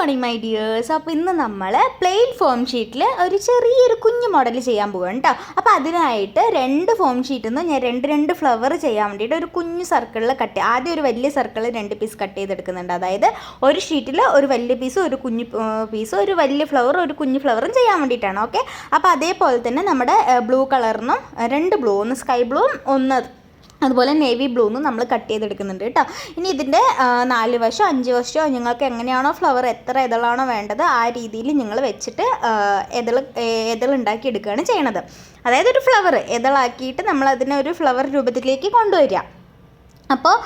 Morning my dears അപ്പോൾ ഇന്ന് നമ്മൾ പ്ലെയിൻ ഫോം ഷീറ്റിൽ ഒരു ചെറിയൊരു കുഞ്ഞു മോഡൽ ചെയ്യാൻ പോവുകയാണ് കേട്ടോ അപ്പോൾ അതിനായിട്ട് രണ്ട് ഫോം ഷീറ്റിൽ നിന്ന് ഞാൻ രണ്ട് രണ്ട് ഫ്ലവർ ചെയ്യാൻ വേണ്ടിയിട്ട് ഒരു കുഞ്ഞു സർക്കിളിൽ കട്ട് ആദ്യം ഒരു വലിയ സർക്കിളിൽ രണ്ട് പീസ് കട്ട് ചെയ്തെടുക്കുന്നുണ്ട്. അതായത് ഒരു ഷീറ്റിൽ ഒരു വലിയ പീസും ഒരു കുഞ്ഞു പീസും ഒരു വലിയ ഫ്ലവർ ഒരു കുഞ്ഞു ഫ്ലവറും ചെയ്യാൻ വേണ്ടിയിട്ടാണ്. ഓക്കെ അപ്പോൾ അതേപോലെ തന്നെ നമ്മുടെ ബ്ലൂ കളറിനും രണ്ട് ബ്ലൂ ഒന്ന് സ്കൈ ബ്ലൂവും ഒന്ന് അതുപോലെ നേവി ബ്ലൂന്ന് നമ്മൾ കട്ട് ചെയ്തെടുക്കുന്നുണ്ട് കേട്ടോ. ഇനി ഇതിന്റെ നാല് വശം അഞ്ച് വശമോ നിങ്ങൾക്ക് എങ്ങനെയാണോ ഫ്ലവർ എത്ര ഇതളാണോ വേണ്ടത് ആ രീതിയിൽ നിങ്ങൾ വെച്ചിട്ട് ഇതൾ ഇതളുണ്ടാക്കി എടുക്കുകയാണ് ചെയ്യണത്. അതായത് ഒരു ഫ്ലവർ ഇതളാക്കിയിട്ട് നമ്മൾ അതിനെ ഒരു ഫ്ലവർ രൂപത്തിലേക്ക് കൊണ്ടുവരിക. അപ്പോൾ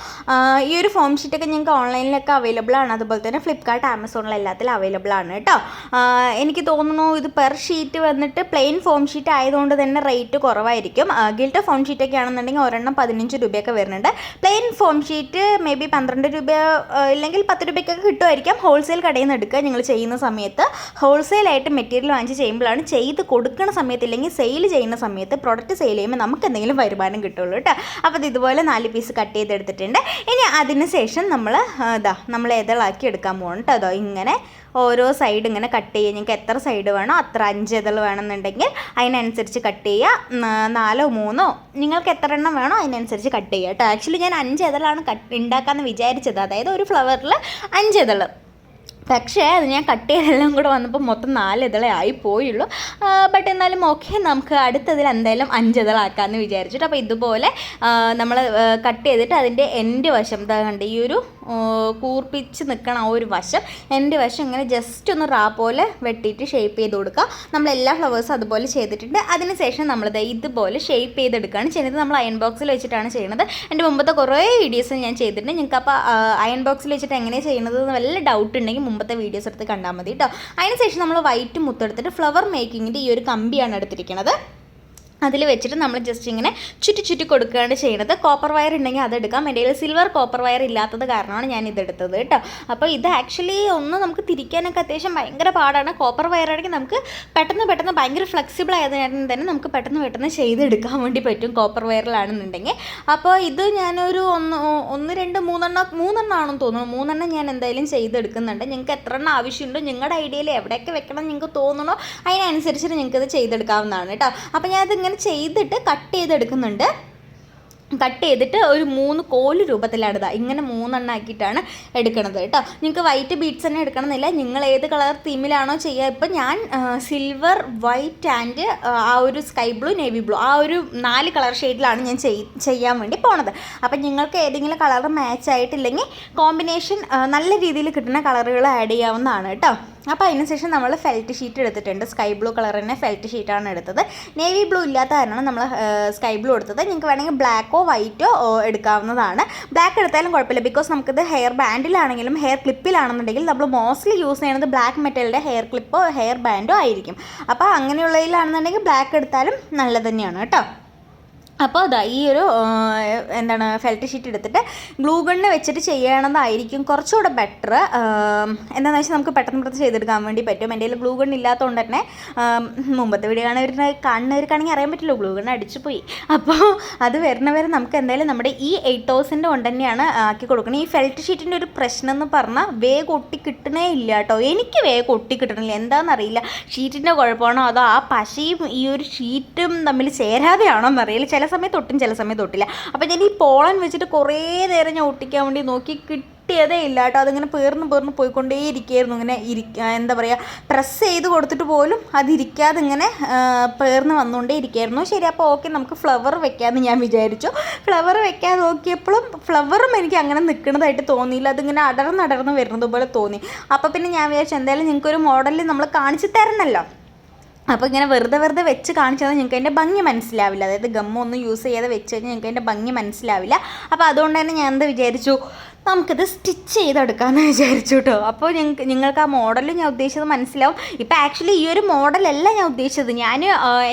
ഈ ഒരു ഫോം ഷീറ്റൊക്കെ ഞങ്ങൾക്ക് ഓൺലൈനിലൊക്കെ അവൈലബിൾ ആണ്. അതുപോലെ തന്നെ ഫ്ലിപ്കാർട്ട് ആമസോണിൽ എല്ലാത്തിലും അവൈലബിൾ ആണ് കേട്ടോ. എനിക്ക് തോന്നുന്നു ഇത് പെർ ഷീറ്റ് വന്നിട്ട് പ്ലെയിൻ ഫോം ഷീറ്റ് ആയതുകൊണ്ട് തന്നെ റേറ്റ് കുറവായിരിക്കും. ഗിൽട്ട് ഫോം ഷീറ്റൊക്കെ ആണെന്നുണ്ടെങ്കിൽ ഒരെണ്ണം പതിനഞ്ച് രൂപയൊക്കെ വരുന്നുണ്ട്. Plain foam sheet may be പന്ത്രണ്ട് രൂപ ഇല്ലെങ്കിൽ പത്ത് രൂപയ്ക്കൊക്കെ കിട്ടുമായിരിക്കാം. ഹോൾസെയിൽ കടയിൽ നിന്ന് എടുക്കുക നിങ്ങൾ ചെയ്യുന്ന സമയത്ത്. ഹോൾസെയിലായിട്ട് മെറ്റീരിയൽ വാങ്ങിച്ച് ചെയ്യുമ്പോഴാണ് ചെയ്ത് കൊടുക്കുന്ന സമയത്ത് ഇല്ലെങ്കിൽ സെയിൽ ചെയ്യുന്ന സമയത്ത് പ്രൊഡക്റ്റ് സെയിൽ ചെയ്യുമ്പോൾ നമുക്ക് എന്തെങ്കിലും വരുമാനം കിട്ടുള്ളൂ കേട്ടോ. അപ്പോൾ ഇതുപോലെ നാല് പീസ് കട്ട് ചെയ്തെടുത്തിട്ടുണ്ട് ഇനി അതിന് ശേഷം നമ്മൾ ഇതാ നമ്മൾ ഏതളാക്കി എടുക്കാൻ പോകണം കേട്ടോ അതോ ഇങ്ങനെ ഓരോ സൈഡ് ഇങ്ങനെ കട്ട് ചെയ്യുക. നിങ്ങൾക്ക് എത്ര സൈഡ് വേണോ അത്ര അഞ്ച് ഇതൾ വേണമെന്നുണ്ടെങ്കിൽ അതിനനുസരിച്ച് കട്ട് ചെയ്യുക. നാലോ മൂന്നോ നിങ്ങൾക്ക് എത്ര എണ്ണം വേണോ അതിനനുസരിച്ച് കട്ട് ചെയ്യുക കേട്ടോ ആക്ച്വലി ഞാൻ അഞ്ച് ഇതളാണ് കട്ട് ഉണ്ടാക്കാമെന്ന് വിചാരിച്ചത്. അതായത് ഒരു ഫ്ലവറിൽ അഞ്ച് ഇതൾ പക്ഷേ അത് ഞാൻ കട്ട് ചെയ്തെല്ലാം കൂടെ വന്നപ്പോൾ മൊത്തം നാല് ഇതളെ ആയി പോയുള്ളൂ ബട്ട് എന്നാലും ഓക്കെ നമുക്ക് അടുത്തതിൽ എന്തായാലും അഞ്ച് ഇതളാക്കാമെന്ന് വിചാരിച്ചിട്ട്. അപ്പോൾ ഇതുപോലെ നമ്മൾ കട്ട് ചെയ്തിട്ട് അതിന്റെ എന്റെ വശം കണ്ട് ഈ ഒരു കൂർപ്പിച്ച് നിൽക്കണം ആ ഒരു വശം. എന്റെ വശം ഇങ്ങനെ ജസ്റ്റ് ഒന്ന് റാ പോലെ വെട്ടിയിട്ട് ഷേപ്പ് ചെയ്ത് കൊടുക്കുക നമ്മൾ എല്ലാ ഫ്ലവേഴ്സും അതുപോലെ ചെയ്തിട്ടുണ്ട്. അതിനുശേഷം നമ്മളിത് ഇതുപോലെ ഷേപ്പ് ചെയ്തെടുക്കുകയാണ് ചെയ്യുന്നത്. നമ്മൾ അയൺ ബോക്സിൽ വെച്ചിട്ടാണ് ചെയ്യുന്നത്. എന്റെ മുമ്പത്തെ കുറേ വീഡിയോസ് ഞാൻ ചെയ്തിട്ടുണ്ട്. നിങ്ങൾക്ക് അപ്പോൾ അയൺ ബോക്സിൽ വെച്ചിട്ട് എങ്ങനെയാണ് ചെയ്യുന്നത് എന്ന് വല്ല ഡൗട്ട് ഉണ്ടെങ്കിൽ മുമ്പത്തെ വീഡിയോസ് എടുത്ത് കണ്ടാൽ മതി കേട്ടോ. അതിനുശേഷം നമ്മൾ വൈറ്റ് മുത്തെടുത്തിട്ട് ഫ്ലവർ മേക്കിങ്ങിന്റെ ഈ ഒരു കമ്പിയാണ് എടുത്തിരിക്കുന്നത് അതിൽ വെച്ചിട്ട് നമ്മൾ ജസ്റ്റ് ഇങ്ങനെ ചുറ്റി ചുറ്റി കൊടുക്കുകയാണ് ചെയ്യുന്നത്. കോപ്പർ വയർ ഉണ്ടെങ്കിൽ അതെടുക്കാം എന്റെ കയ്യിൽ സിൽവർ കോപ്പർ വയർ ഇല്ലാത്തത് കാരണമാണ് ഞാൻ ഇതെടുത്തത് കേട്ടോ. അപ്പോൾ ഇത് ആക്ച്വലി ഒന്ന് നമുക്ക് തിരിക്കാനൊക്കെ അത്യാവശ്യം ഭയങ്കര പാടാണ്. കോപ്പർ വയർ ആണെങ്കിൽ നമുക്ക് പെട്ടെന്ന് പെട്ടെന്ന് ഭയങ്കര ഫ്ലെക്സിബിൾ ആയതിനായിരുന്നു തന്നെ നമുക്ക് പെട്ടെന്ന് പെട്ടെന്ന് ചെയ്തെടുക്കാൻ വേണ്ടി പറ്റും കോപ്പർ വയറിലാണെന്നുണ്ടെങ്കിൽ അപ്പോൾ ഇത് ഞാനൊരു ഒന്ന് ഒന്ന് രണ്ട് മൂന്നെണ്ണം മൂന്നെണ്ണം ആണെന്ന് തോന്നുന്നു. മൂന്നെണ്ണം ഞാൻ എന്തായാലും ചെയ്തെടുക്കുന്നുണ്ട്. നിങ്ങൾക്ക് എത്ര എണ്ണം ആവശ്യമുണ്ടോ നിങ്ങളുടെ ഐഡിയയിൽ എവിടെയൊക്കെ വെക്കണം നിങ്ങൾക്ക് തോന്നണോ അതിനനുസരിച്ചിട്ട് നിങ്ങൾക്ക് ഇത് ചെയ്തെടുക്കാവുന്നതാണ് കേട്ടോ. അപ്പോൾ ഞാനത് ഇങ്ങനെ ചെയ്തിട്ട് കട്ട് ചെയ്തെടുക്കുന്നുണ്ട്. കട്ട് ചെയ്തിട്ട് ഒരു മൂന്ന് കോൽ രൂപത്തിലാണ് ഇതാ. ഇങ്ങനെ മൂന്നെണ്ണം ആക്കിയിട്ടാണ് എടുക്കണത് കേട്ടോ. നിങ്ങൾക്ക് വൈറ്റ് ബീഡ്സ് തന്നെ എടുക്കണമെന്നില്ല. നിങ്ങൾ ഏത് കളർ തീമിലാണോ ചെയ്യുക. ഇപ്പം ഞാൻ സിൽവർ വൈറ്റ് ആൻഡ് ആ ഒരു സ്കൈ ബ്ലൂ നേവി ബ്ലൂ ആ ഒരു നാല് കളർ ഷെയ്ഡിലാണ് ഞാൻ ചെയ്യാൻ വേണ്ടി പോണത്. അപ്പം നിങ്ങൾക്ക് ഏതെങ്കിലും കളർ മാച്ച് ആയിട്ടില്ലെങ്കിൽ കോമ്പിനേഷൻ നല്ല രീതിയിൽ കിട്ടുന്ന കളറുകൾ ആഡ് ചെയ്യാവുന്നതാണ് കേട്ടോ. അപ്പോൾ അതിനുശേഷം നമ്മൾ ഫെൽറ്റ് ഷീറ്റ് എടുത്തിട്ടുണ്ട്. സ്കൈ ബ്ലൂ കളർ തന്നെ ഫെൽറ്റ് ഷീറ്റാണ് എടുത്തത്. നേവി ബ്ലൂ ഇല്ലാത്ത കാരണമാണ് നമ്മൾ സ്കൈ ബ്ലൂ എടുത്തത്. നിങ്ങൾക്ക് വേണമെങ്കിൽ ബ്ലാക്കോ വൈറ്റോ എടുക്കാവുന്നതാണ്. ബ്ലാക്ക് എടുത്താലും കുഴപ്പമില്ല. ബിക്കോസ് നമുക്കിത് ഹെയർ ബാൻഡിലാണെങ്കിലും ഹെയർ ക്ലിപ്പിലാണെന്നുണ്ടെങ്കിൽ നമ്മൾ മോസ്റ്റ്ലി യൂസ് ചെയ്യുന്നത് ബ്ലാക്ക് മെറ്റലിന്റെ ഹെയർ ക്ലിപ്പോ ഹെയർ ബാൻഡോ ആയിരിക്കും. അപ്പോൾ അങ്ങനെയുള്ളതിലാണെന്നുണ്ടെങ്കിൽ ബ്ലാക്ക് എടുത്താലും നല്ലത് തന്നെയാണ് കേട്ടോ. അപ്പോൾ അതാ ഈ ഒരു എന്താണ് ഫെൽറ്റ് ഷീറ്റ് എടുത്തിട്ട് ഗ്ലൂ ഗണ്ണ് വെച്ചിട്ട് ചെയ്യണമെന്നായിരിക്കും കുറച്ചുകൂടെ ബെറ്റർ എന്താണെന്ന് വെച്ചാൽ നമുക്ക് പെട്ടെന്ന് പെട്ടെന്ന് ചെയ്തെടുക്കാൻ വേണ്ടി പറ്റും. എന്റെ കയ്യിൽ ഗ്ലൂ ഇല്ലാത്തതുകൊണ്ട് തന്നെ മുമ്പത്തെ വീഡിയോ കാണുന്നവർ കാണുന്നവർക്കാണെങ്കിൽ അറിയാൻ പറ്റില്ല ഗ്ലൂ അടിച്ചു പോയി. അപ്പോൾ അത് വരുന്നവരെ നമുക്ക് എന്തായാലും നമ്മുടെ ഈ എയ്റ്റ് തൗസൻഡ് കൊണ്ട് തന്നെയാണ് ആക്കി കൊടുക്കുന്നത് ഈ ഫെൽറ്റ് ഷീറ്റിന്റെ ഒരു പ്രശ്നം എന്ന് പറഞ്ഞാൽ വേഗം ഒട്ടി കിട്ടണേ ഇല്ല കേട്ടോ. എനിക്ക് വേഗം ഒട്ടി കിട്ടണില്ല. എന്താണെന്നറിയില്ല ഷീറ്റിന്റെ കുഴപ്പമാണോ അതോ ആ പശയും ഈ ഒരു ഷീറ്റും തമ്മിൽ ചേരാതെയാണോ എന്നറിയില്ല ചില സമയത്ത് ഒട്ടും ചില സമയത്ത് ഒട്ടില്ല. അപ്പോൾ ഞാൻ ഈ പോളൻ വെച്ചിട്ട് കുറേ നേരം ഞാൻ ഒട്ടിക്കാൻ വേണ്ടി നോക്കി കിട്ടിയതേ ഇല്ല കേട്ടോ. അതിങ്ങനെ പേർന്ന് പേർന്ന് പോയിക്കൊണ്ടേ ഇരിക്കുകയായിരുന്നു ഇങ്ങനെ ഇരിക്ക എന്താ പറയുക പ്രസ് ചെയ്ത് കൊടുത്തിട്ട് പോലും അതിരിക്കാതെ ഇങ്ങനെ പേർന്ന് വന്നുകൊണ്ടേ ഇരിക്കുകയായിരുന്നു ശരി അപ്പോൾ ഓക്കെ നമുക്ക് ഫ്ലവർ വെക്കാമെന്ന് ഞാൻ വിചാരിച്ചു. ഫ്ലവർ വെക്കാൻ നോക്കിയപ്പോഴും ഫ്ലവറും എനിക്ക് അങ്ങനെ നിൽക്കുന്നതായിട്ട് തോന്നിയില്ല. അതിങ്ങനെ അടർന്നടർന്ന് വരുന്നതുപോലെ വരുന്നത് പോലെ തോന്നി. അപ്പോൾ പിന്നെ ഞാൻ വിചാരിച്ചു എന്തായാലും നിങ്ങൾക്കൊരു മോഡലിൽ നമ്മൾ കാണിച്ചു തരണമല്ലോ അപ്പോൾ ഇങ്ങനെ വെറുതെ വെറുതെ വെച്ച് കാണിച്ചാൽ ഞങ്ങൾക്ക് അതിന്റെ ഭംഗി മനസ്സിലാവില്ല. അതായത് ഗമ്മൊന്നും യൂസ് ചെയ്യാതെ വെച്ച് കഴിഞ്ഞാൽ ഞങ്ങൾക്ക് അതിന്റെ ഭംഗി മനസ്സിലാവില്ല. അപ്പോൾ അതുകൊണ്ട് തന്നെ ഞാൻ എന്താ വിചാരിച്ചു നമുക്കിത് സ്റ്റിച്ച് ചെയ്തെടുക്കാമെന്ന് വിചാരിച്ചു കേട്ടോ അപ്പോൾ ഞങ്ങൾക്ക് നിങ്ങൾക്ക് ആ മോഡൽ ഞാൻ ഉദ്ദേശിച്ചത് മനസ്സിലാവും. ഇപ്പോൾ ആക്ച്വലി ഈ ഒരു മോഡലല്ല ഞാൻ ഉദ്ദേശിച്ചത്. ഞാൻ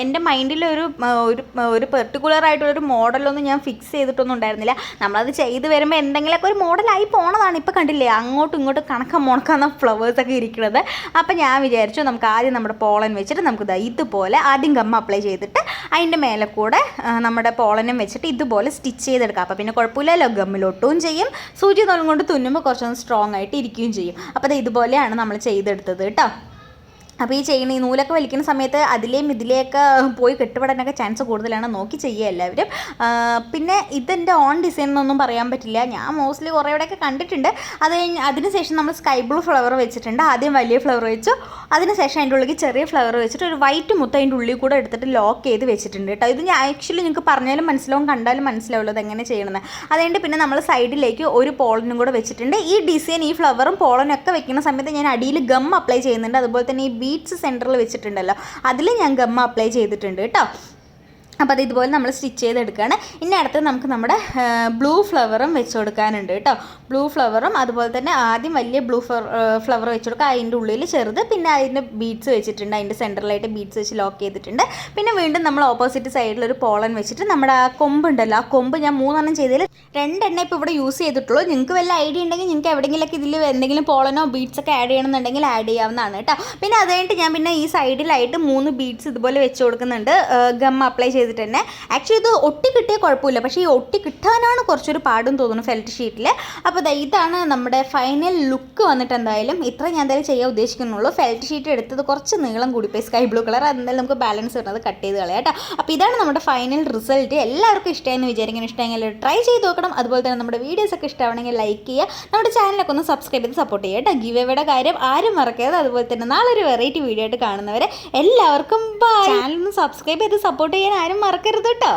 എന്റെ മൈൻഡിൽ ഒരു ഒരു ഒരു പെർട്ടിക്കുലർ ആയിട്ടുള്ളൊരു മോഡലൊന്നും ഞാൻ ഫിക്സ് ചെയ്തിട്ടൊന്നും ഉണ്ടായിരുന്നില്ല. നമ്മളത് ചെയ്ത് വരുമ്പോൾ എന്തെങ്കിലുമൊക്കെ ഒരു മോഡലായി പോണതാണ് ഇപ്പോൾ കണ്ടില്ലേ? അങ്ങോട്ടും ഇങ്ങോട്ടും കണക്കം മുണക്കാന്ന ഫ്ലവേഴ്സൊക്കെ ഇരിക്കുന്നത് അപ്പോൾ ഞാൻ വിചാരിച്ചു നമുക്ക് ആദ്യം നമ്മുടെ പോളൻ വെച്ചിട്ട് നമുക്ക് ഇതുപോലെ ആദ്യം ഗമ്മ അപ്ലൈ ചെയ്തിട്ട് അതിന്റെ മേലെ കൂടെ നമ്മുടെ പോളനും വെച്ചിട്ട് ഇതുപോലെ സ്റ്റിച്ച് ചെയ്തെടുക്കാം. അപ്പോൾ പിന്നെ കുഴപ്പമില്ലല്ലോ ഗമ്മിലൊട്ടും ചെയ്യും. സൂചി നൂലും കൊണ്ട് തുന്നുമ്പോൾ കുറച്ചൊന്ന് സ്ട്രോങ് ആയിട്ട് ഇരിക്കുകയും ചെയ്യും. അപ്പോൾ അത് ഇതുപോലെയാണ് നമ്മൾ ചെയ്തെടുത്തത് കേട്ടോ. അപ്പോൾ ഈ ചെയ്യണ ഈ നൂലൊക്കെ വലിക്കുന്ന സമയത്ത് അതിലെയും ഇതിലെയൊക്കെ പോയി കെട്ടുപെടാനൊക്കെ ചാൻസ് കൂടുതലാണ്. നോക്കി ചെയ്യുക എല്ലാവരും. പിന്നെ ഇതെന്റെ ഓൺ ഡിസൈൻ എന്നൊന്നും പറയാൻ പറ്റില്ല. ഞാൻ മോസ്റ്റ്ലി കുറേ ഇവിടെയൊക്കെ കണ്ടിട്ടുണ്ട്. അത് അതിനുശേഷം നമ്മൾ സ്കൈ ബ്ലൂ ഫ്ലവർ വെച്ചിട്ടുണ്ട്. ആദ്യം വലിയ ഫ്ലവർ വെച്ചു. അതിനുശേഷം അതിന്റെ ഉള്ളിൽ ചെറിയ ഫ്ലവർ വെച്ചിട്ട് ഒരു വൈറ്റ് മുത്ത അതിന്റെ ഉള്ളിൽ കൂടെ എടുത്തിട്ട് ലോക്ക് ചെയ്ത് വെച്ചിട്ടുണ്ട് കേട്ടോ. ഇത് ഞാൻ ആക്ച്വലി നിങ്ങൾക്ക് പറഞ്ഞാലും മനസ്സിലാവും കണ്ടാലും മനസ്സിലാവുള്ളൂ അതെങ്ങനെ ചെയ്യണമെന്ന് അതുകൊണ്ട് പിന്നെ നമ്മൾ സൈഡിലേക്ക് ഒരു പോളനും കൂടെ വെച്ചിട്ടുണ്ട്. ഈ ഡിസൈൻ ഈ ഫ്ലവറും പോളനും ഒക്കെ വെക്കുന്ന സമയത്ത് ഞാൻ അടിയിൽ ഗം അപ്ലൈ ചെയ്യുന്നുണ്ട്. അതുപോലെ തന്നെ ഈ ബീഡ്സ് സെന്ററിൽ വെച്ചിട്ടുണ്ടല്ലോ. അതിൽ ഞാൻ ഗം അപ്ലൈ ചെയ്തിട്ടുണ്ട് കേട്ടോ. അപ്പോൾ അത് ഇതുപോലെ നമ്മൾ സ്റ്റിച്ച് ചെയ്തെടുക്കുകയാണ്. ഇനി അടുത്ത് നമുക്ക് നമ്മുടെ ബ്ലൂ ഫ്ലവറും വെച്ച് കൊടുക്കാനുണ്ട് കേട്ടോ. ബ്ലൂ ഫ്ലവറും അതുപോലെ തന്നെ ആദ്യം വലിയ ബ്ലൂ ഫ്ലവർ വെച്ച് കൊടുക്കുക. അതിന്റെ ഉള്ളിൽ ചെറുത് പിന്നെ അതിന്റെ ബീഡ്സ് വെച്ചിട്ടുണ്ട്. അതിന്റെ സെന്ററിലായിട്ട് ബീഡ്സ് വെച്ച് ലോക്ക് ചെയ്തിട്ടുണ്ട്. പിന്നെ വീണ്ടും നമ്മൾ ഓപ്പോസിറ്റ് സൈഡിൽ ഒരു പോളൻ വെച്ചിട്ട് നമ്മുടെ ആ കൊമ്പുണ്ടല്ലോ ആ കൊമ്പ് ഞാൻ മൂന്നെണ്ണം ചെയ്തതിൽ രണ്ടെണ്ണം ഇപ്പോൾ ഇവിടെ യൂസ് ചെയ്തിട്ടുള്ളൂ. നിങ്ങൾക്ക് വല്ല ഐഡിയ ഉണ്ടെങ്കിൽ നിങ്ങൾക്ക് എവിടെയെങ്കിലൊക്കെ ഇതിൽ എന്തെങ്കിലും പോളനോ ബീഡ്സ് ഒക്കെ ആഡ് ചെയ്യണമെന്നുണ്ടെങ്കിൽ ആഡ് ചെയ്യാവുന്നതാണ് കേട്ടോ. പിന്നെ അത് കഴിഞ്ഞിട്ട് ഞാൻ പിന്നെ ഈ സൈഡിലായിട്ട് മൂന്ന് ബീഡ്സ് ഇതുപോലെ വെച്ച് കൊടുക്കുന്നുണ്ട്. ഗം അപ്ലൈ ചെയ്തിട്ട് തന്നെ ആക്ച്വലി ഇത് ഒട്ടി കിട്ടിയ കുഴപ്പമില്ല. പക്ഷേ ഈ ഒട്ടി കിട്ടാനാണ് കുറച്ചൊരു പാടും തോന്നുന്നു ഫെൽറ്റ് ഷീറ്റിൽ അപ്പോൾ ഇതാണ് നമ്മുടെ ഫൈനൽ ലുക്ക് വന്നിട്ട് എന്തായാലും ഇത്ര ഞാൻ എന്തായാലും ചെയ്യാൻ ഉദ്ദേശിക്കുന്നുള്ളൂ. ഫെൽറ്റ് ഷീറ്റ് എടുത്തത് കുറച്ച് നീളം കൂടിപ്പോയി സ്കൈ ബ്ലൂ കളർ അതെന്തായാലും നമുക്ക് ബാലൻസ് വരുന്നത് കട്ട് ചെയ്ത് കളയാം കേട്ടോ. അപ്പോൾ ഇതാണ് നമ്മുടെ ഫൈനൽ റിസൾട്ട് എല്ലാവർക്കും ഇഷ്ടമായെന്ന് വിചാരിക്കുന്നു. ഇഷ്ടമെങ്കിൽ ട്രൈ ചെയ്ത് നോക്കണം. അതുപോലെ തന്നെ നമ്മുടെ വീഡിയോസ് ഒക്കെ ഇഷ്ടമാണെങ്കിൽ ലൈക്ക് ചെയ്യുക. നമ്മുടെ ചാനലൊക്കെ ഒന്ന് സബ്സ്ക്രൈബ് ചെയ്ത് സപ്പോർട്ട് ചെയ്യുക കേട്ടോ. ഗിവ് എവയുടെ കാര്യം ആരും മറക്കരുത്. അതുപോലെ തന്നെ നാളെ ഒരു വെറൈറ്റി വീഡിയോ ആയിട്ട് കാണുന്നവരെ എല്ലാവർക്കും ബൈ ചാനൽ ഒന്ന് സബ്സ്ക്രൈബ് ചെയ്ത് സപ്പോർട്ട് ചെയ്യാൻ ആരും മറക്കരുത് കേട്ടോ.